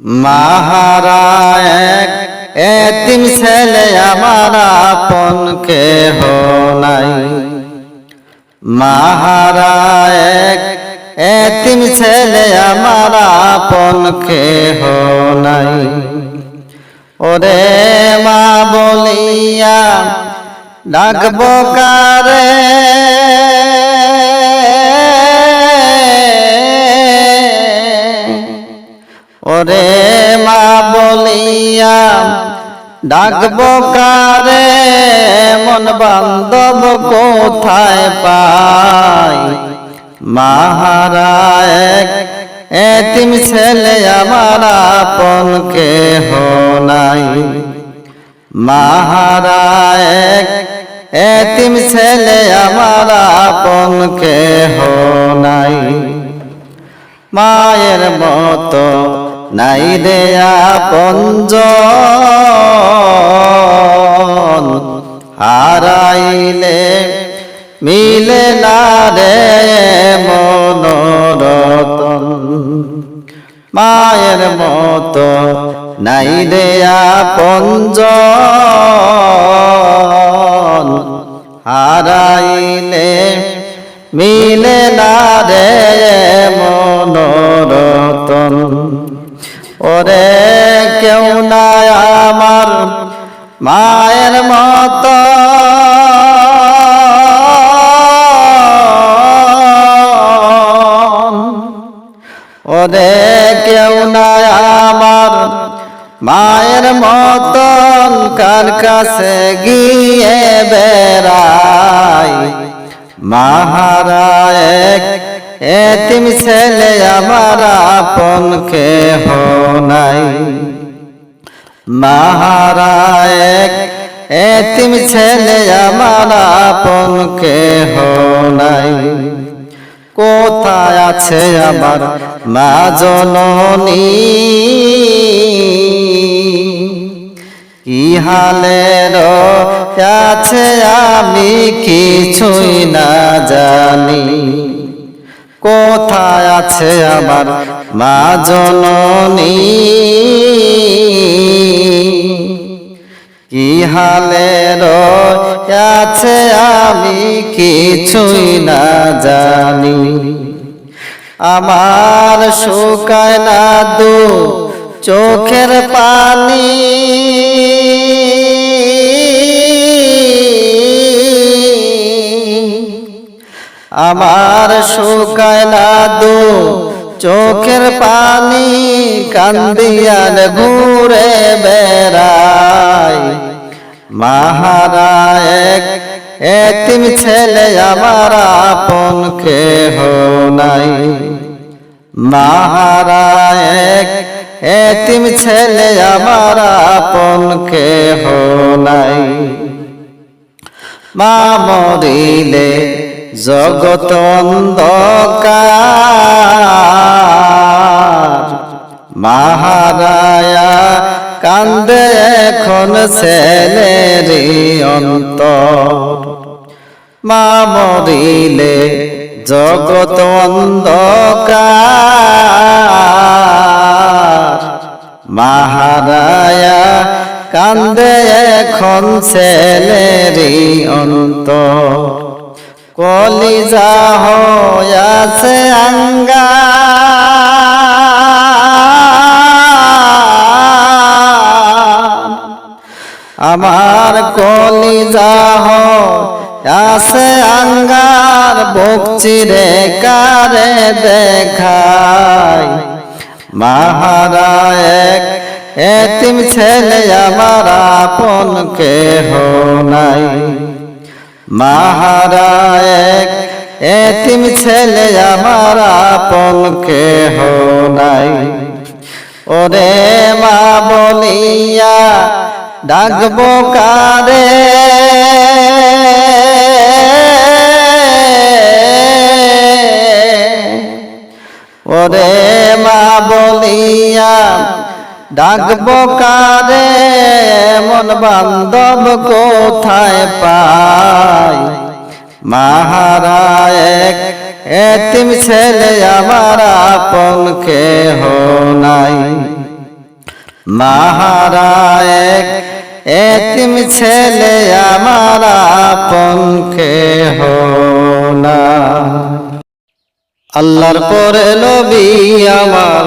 মাহারা এক এতিম ছেলে আমার আপন কেহ নাই। মাহারা এক এতিম ছেলে আমার আপন কেহ নাই। ওরে মা বলিয়া ডাকবো কারে? ওরে ডাকবো কারে মন বান্ধব কোথায় পাই? মাহারা এক এতিম ছেলে আমার আপন কেহ নাই। মাহারা এক এতিম ছেলে আমার আপন কেহ নাই। মায়ের মতো নাই রে আপনজ হারাইলে মিলে না রে মনোরতন। মায়ের মতো নাই রে আপনজ হারাইলে মিলে না রে মনোরতন। ওরে কেউ না আমার মায়ের মত। ওরে কেউ না আমার মায়ের মতন, কার কাছে গিয়ে বেড়াই? মাহারা এক এতিম ছেলে আমার আপন কেহ নাই। মাহারা এক এতিম ছেলে আমার আপন কেহ নাই। কোথায় আছে আমার মা জননী? কি আছে আমি কিছুই না জানি। কোথায় আছে আমার মা জননী? কি হালের আছে আমি কিছুই না জানি। আমার শুকায় না দু চোখের পানি। আমার শুকায় না দু, চোখের পানি কান্দিয়ার ঘুরে বেড়াই। মাহারা এক এতিম ছেলে আমার আপন কেহ নাই। মাহারা এক এতিম ছেলে আমার আপন কেহ নাই। মা মরিলে জগত অন্ধকার মাহারায়া কান্দে এখন ছেলেরি অন্তর। মা মরিলে জগত অন্ধকার মাহারায়া কান্দে এখন ছেলেরি অন্তর। কলিজা হয়াছে আঙ্গা। আমার কলিজা আছে আঙ্গার বকচিরে কারে দেখাই। মাহারা এক এতিম ছেলে আমার আপন কেহ নাই। মাহারা এক এতিম ছেলে আমার আপন কেহ নাই। ওরে মা বলিয়া ডাকবো কারে? ওরে মা বলিয়া ডাকবো কারে মন বান্ধব কোথায় পাই? মাহারা এক এতিম ছেলে আমার আপন কেহ নাই। মাহারা এক এতিম ছেলে আমার আপন পঙ্খে হোনা আল্লাহর পরে নবী আমার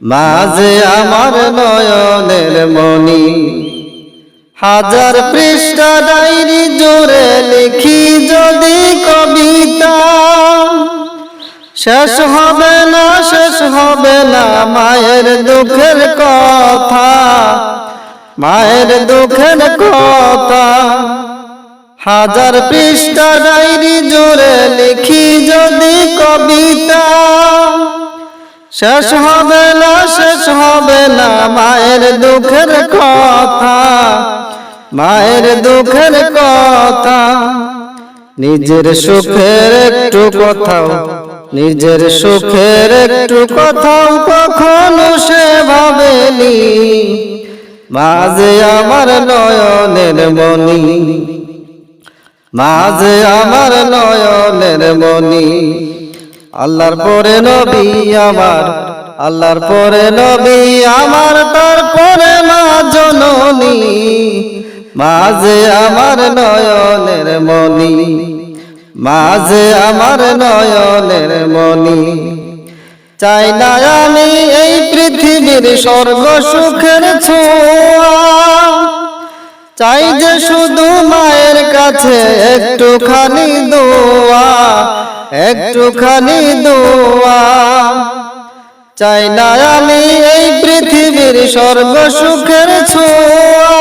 মাঝে আমার নয়নের মনি হাজার পৃষ্ঠা ডায়েরি জোরে লিখি যদি কবিতা। শেষ হবে না, শেষ হবে না, মায়ের দুঃখের কথা। মায়ের দুঃখের কথা। হাজার পৃষ্ঠা ডায়েরি জোরে লিখি যদি কবিতা। শেষ হবে না, শেষ হবে না, মায়ের দুঃখের কথা, মায়ের দুঃখের কথা। নিজের সুখের একটু কথাও, নিজের সুখের একটু কথাও কখনো সে ভাবেনি। মাঝে আমার নয়নের মনি মাঝে আমার নয়নের মনি আল্লাহর পরে নবী আমার আল্লাহর পরে নবী আমার তারপরে মা জননী মাঝে আমার নয়নের মনি মাঝে আমার নয়নের মনি চাই না আমি এই পৃথিবীর স্বর্গ সুখের ছোঁয়া। চাই যে শুধু মায়ের কাছে একটুখানি দোয়া। একটুখানি দোয়া। চাই না আমি এই পৃথিবীর স্বর্গ সুখের ছোঁয়া।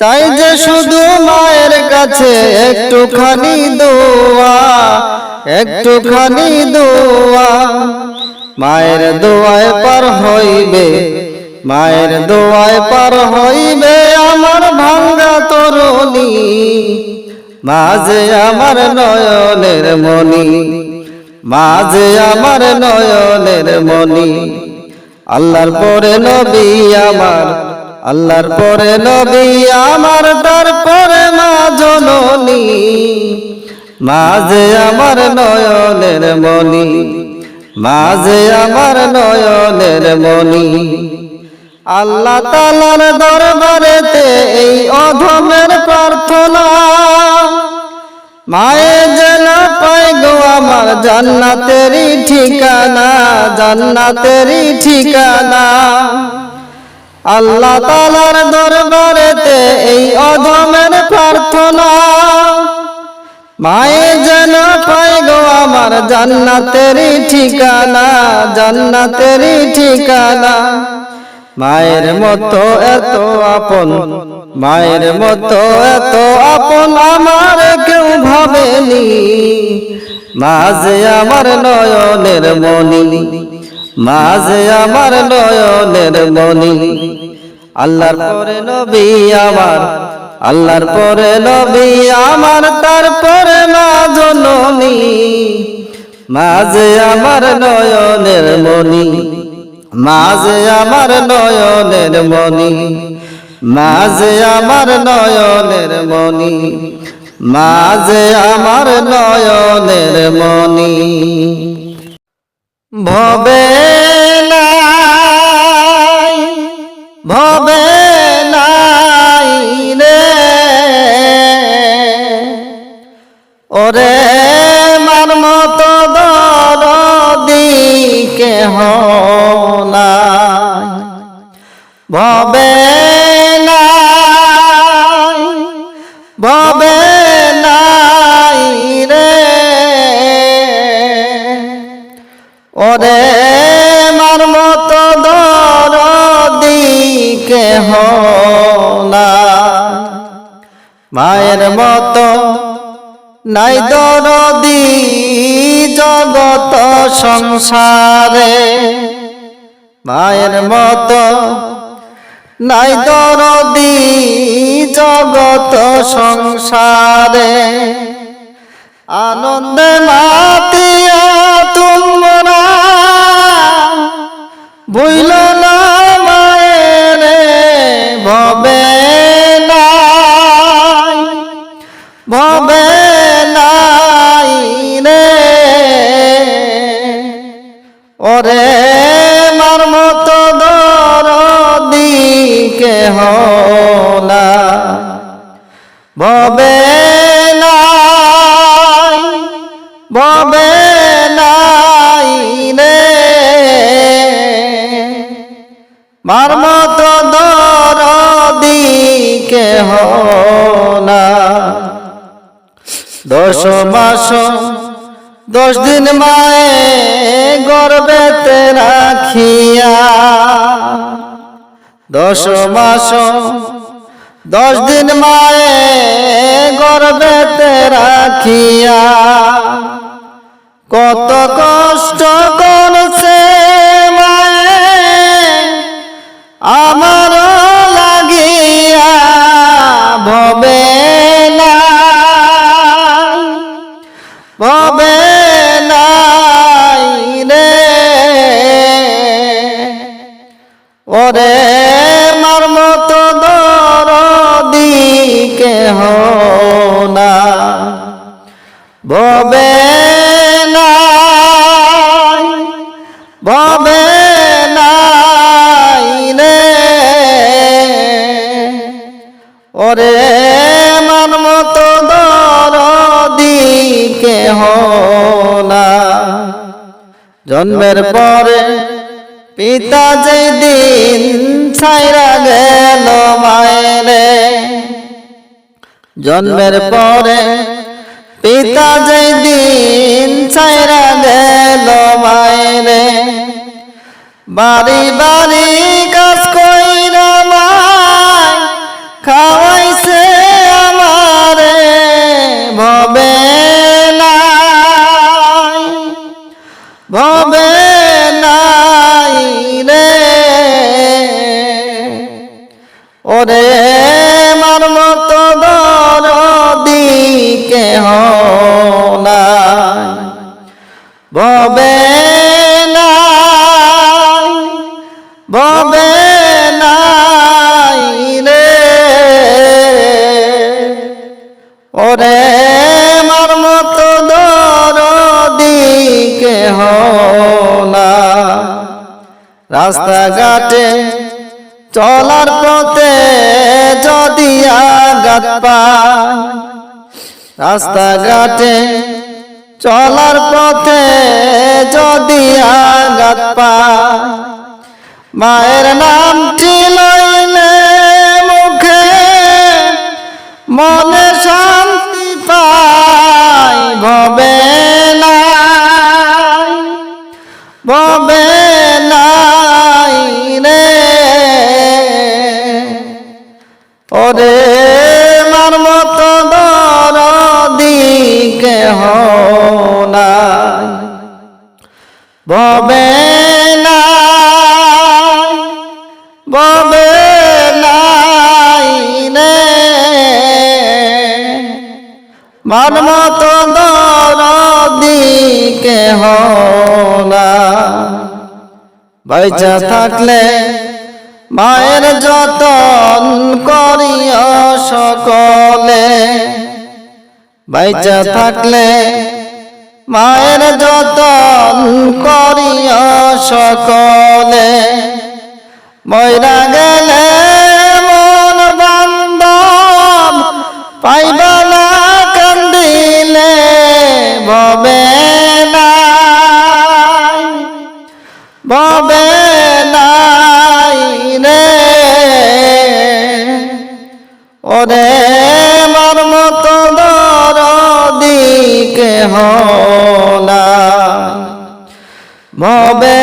চাই যে শুধু মায়ের কাছে একটুখানি দোয়া একটুখানি দোয়া। মায়ের দোয়ায় পার হইবে, মায়ের দোয়ায় পার হইবে আমার ভাঙ্গা তরুণী। মাঝে আমার নয়নের মনি মাঝে আমার নয়নের মনি আল্লাহর পরে নবী আমার, আল্লাহর পরে নবী আমার তারপরে মা জননী। মাঝে আমার নয়নের মনি মাঝে আমার নয়নের মনি আল্লাহ তালার দরবারেতে এই অধমের প্রার্থনা। মায়ে যেন পাই গো আমার জান্নাতেরই ঠিকানা জান্নাতেরই ঠিকানা। আল্লাহ তালার দরবারেতে এই অধমের প্রার্থনা। মায়ে যেন পাই গো আমার জান্নাতেরই ঠিকানা জান্নাতেরই ঠিকানা। মায়ের মতো এত আপন, মায়ের মতো এত আপন আমার কেউ ভাবেনি। মাঝে আমার নয়নের মনি মাঝে আমার নয়নের মনি আল্লাহর পরে নবী আমার, আল্লাহর পরে নবী আমার তারপরে মা জননী। মাঝে আমার নয়নের মনি মাঝে আমার নয়নের মনি মাঝে আমার নয়নের মনি মাঝে আমার নয়নের মনি ভবে নাই ভবে নাই রে ওরে ভবে নাই ভবে নাই রে। ওরে মার মতো দরদি কেহ নাই। মায়ের মতো নাই দরদি জগত সংসারে। মায়ের মতো নাই দরদি জগত সংসারে। আনন্দে মাতিয়া তোমরা ভুইল দশ মাস দশ দিন মায়ে গর্বেতে রাখিয়া। দশ মাস দশ দিন মায়ে গর্বেতে রাখিয়া। কত কষ্ট করছে মায়ে আমার লাগিয়া। ভবে জন্মের পরে পিতা যেদিন ছাইরা গেল মায়েরে, জন্মের পরে পিতা যেদিন ছাইরা গেল মায়েরে, বাড়ি বাড়ি ওরে মার মতো না। রাস্তাঘাটে চলার পথে যদি আঘাত পায় রাস্তাঘাটে চলার পথে যদি আঘাত পায় মায়ের নামটি লইলে মুখে মনে শান্তি পাই ভবে নাই ভবে নাই রে। ওরে মার মতো দরদি কেহ নাই ভবে নাই ভবে নাই রে। মার মতো দরদি কেহ বাইচা থাকলে মায়ের যতন করিও সকলে। বাইচা থাকলে মায়ের যতন করিও সকলে ময়রা গেলে মন বান্ধব পাইবা না কান্দিলে নাই ভবে নাই রে। ওরে কেহ নাই ভবে